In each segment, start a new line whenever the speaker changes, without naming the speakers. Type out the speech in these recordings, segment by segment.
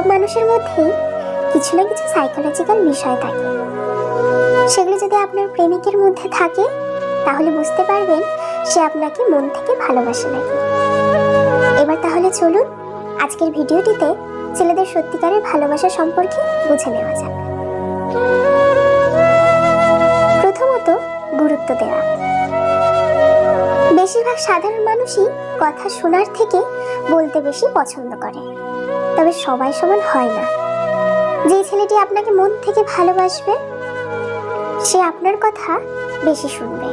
সব মানুষের মধ্যেই কিছু না কিছু সাইকোলজিক্যাল বিষয় থাকে। সেগুলো যদি আপনার প্রেমিকের মধ্যে থাকে, তাহলে বুঝতে পারবেন সে আপনাকে মন থেকে ভালোবাসে নাকি। এবার তাহলে চলুন আজকের ভিডিওটিতে ছেলেদের সত্যিকারের ভালোবাসা সম্পর্কে বুঝে নেওয়া যাক। প্রথমত গুরুত্ব দেওয়া। বেশিরভাগ সাধারণ মানুষই কথা শোনার থেকে বলতে বেশি পছন্দ করে। তবে সবাই সমান হয় না। যে ছেলেটি আপনাকে মন থেকে ভালোবাসবে, সে আপনার কথা বেশি শুনবে।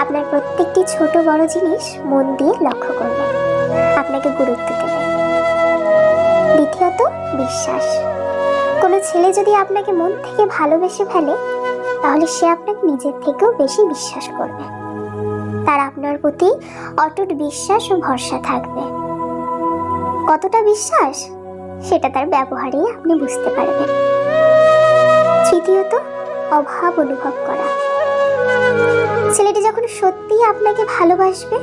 আপনার প্রত্যেকটি ছোট বড় জিনিস মন দিয়ে লক্ষ্য করবে। আপনাকে গুরুত্ব দেবে। দ্বিতীয়ত, বিশ্বাস। কোনো ছেলে যদি আপনাকে মন থেকে ভালোবেসে ফেলে, তাহলে সে আপনাকে নিজের থেকেও বেশি বিশ্বাস করবে। তার আপনার প্রতি অটুট বিশ্বাস ও ভরসা থাকবে। কতটা বিশ্বাস? সেটা তার ব্যবহারেই আপনি বুঝতে পারবেন। তৃতীয়ত, অভাব অনুভব করা। ছেলেটি যখন সত্যিই আপনাকে ভালোবাসবে,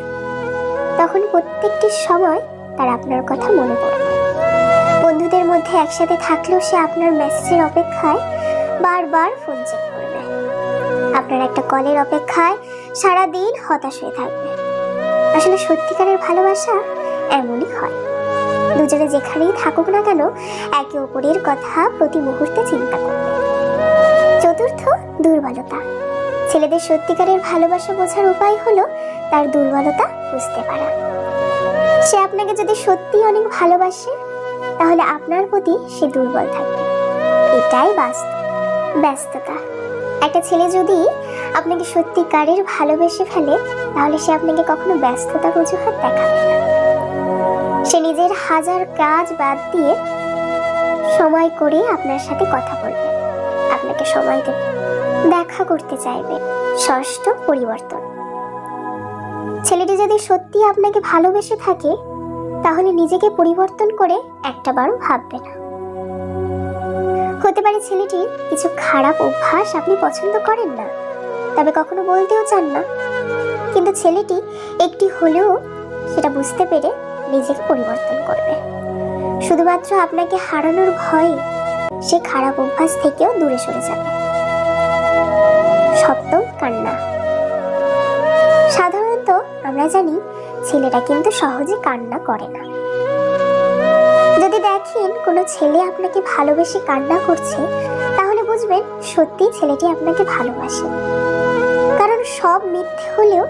তখন প্রত্যেকটি সময় তার আপনার কথা মনে পড়বে। বন্ধুদের মধ্যে একসাথে থাকলেও সে আপনার মেসেজের অপেক্ষায় বারবার ফোন চেক করবে। আপনার একটা কলের অপেক্ষায় সারা দিন হতাশ হয়ে থাকবে। আসলে সত্যিকারের ভালোবাসা এমনই হয়। দুজনে যেখানেই থাকুক না কেন, একে অপরের কথা প্রতি মুহূর্তে চিন্তা করবে। চতুর্থ, দুর্বলতা। ছেলেদের সত্যিকারের ভালোবাসা বোঝার উপায় হলো তার দুর্বলতা বুঝতে পারা। সে আপনাকে যদি সত্যি অনেক ভালোবাসে, তাহলে আপনার প্রতি সে দুর্বল থাকবে। এটাই বাস্তব। ব্যস্ততা। একটা ছেলে যদি আপনাকে সত্যিকারের ভালোবেসে ফেলে, তাহলে সে আপনাকে কখনো ব্যস্ততার অজুহাত দেখাবে না। সে নিজের হাজার কাজ বাদ দিয়ে সময় করে আপনার সাথে কথা বলবে। আপনাকে সময় দেবে, দেখা করতে চাইবে, ষষ্ঠ পরিবর্তন। ছেলেটি যদি সত্যি আপনাকে ভালোবেসে থাকে, তাহলে নিজেকে পরিবর্তন করে একটা বারও ভাববে না। হতে পারে ছেলেটির কিছু খারাপ অভ্যাস আপনি পছন্দ করেন না। তবে কখনো বলতেও চান না। কিন্তু ছেলেটি একটি হলেও সেটা বুঝতে পেরে নিজেকে পরিবর্তন করবে। শুধুমাত্র আপনাকে হারানোর ভয়ে সে খারাপ অভ্যাস থেকেও দূরে সরে যাবে। সপ্তম কান্না। সাধারণত আমরা জানি ছেলেটা কিন্তু সহজে কান্না করে না। যদি দেখেন কোনো ছেলে আপনাকে ভালোবেসে কান্না করছে, তাহলে বুঝবেন সত্যি ছেলেটি আপনাকে ভালোবাসে। সব মিথ্যে হলেও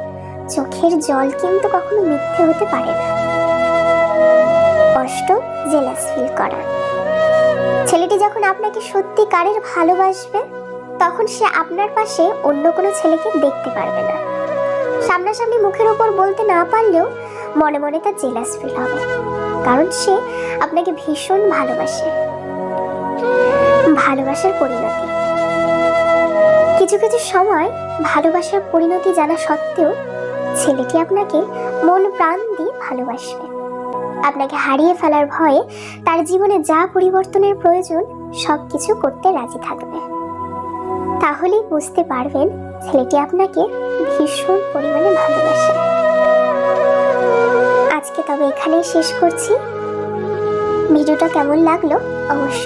চোখের জল কিন্তু কখনো মিথ্যে হতে পারে না। অষ্টম জেলাস ফিল করা। ছেলেটি যখন আপনাকে সত্যিকারের ভালোবাসবে, তখন সে আপনার পাশে অন্য কোনো ছেলেকে দেখতে পারবে না। সামনাসামনি মুখের ওপর বলতে না পারলেও মনে মনে তার জেলাস ফিল হবে। কারণ সে আপনাকে ভীষণ ভালোবাসে। ভালোবাসার পরিণতি। কিছু কিছু সময় ভালোবাসার পরিণতি জানা সত্ত্বেও ছেলেটি আপনাকে মন প্রাণ দিয়ে ভালোবাসবে। আপনাকে হারিয়ে ফেলার ভয়ে তার জীবনে যা পরিবর্তনের প্রয়োজন সব কিছু করতে রাজি থাকবে। তাহলেই বুঝতে পারবেন ছেলেটি আপনাকে ভীষণ পরিমাণে ভালোবাসে। আজকে তবে এখানেই শেষ করছি। ভিডিওটা কেমন লাগল অবশ্যই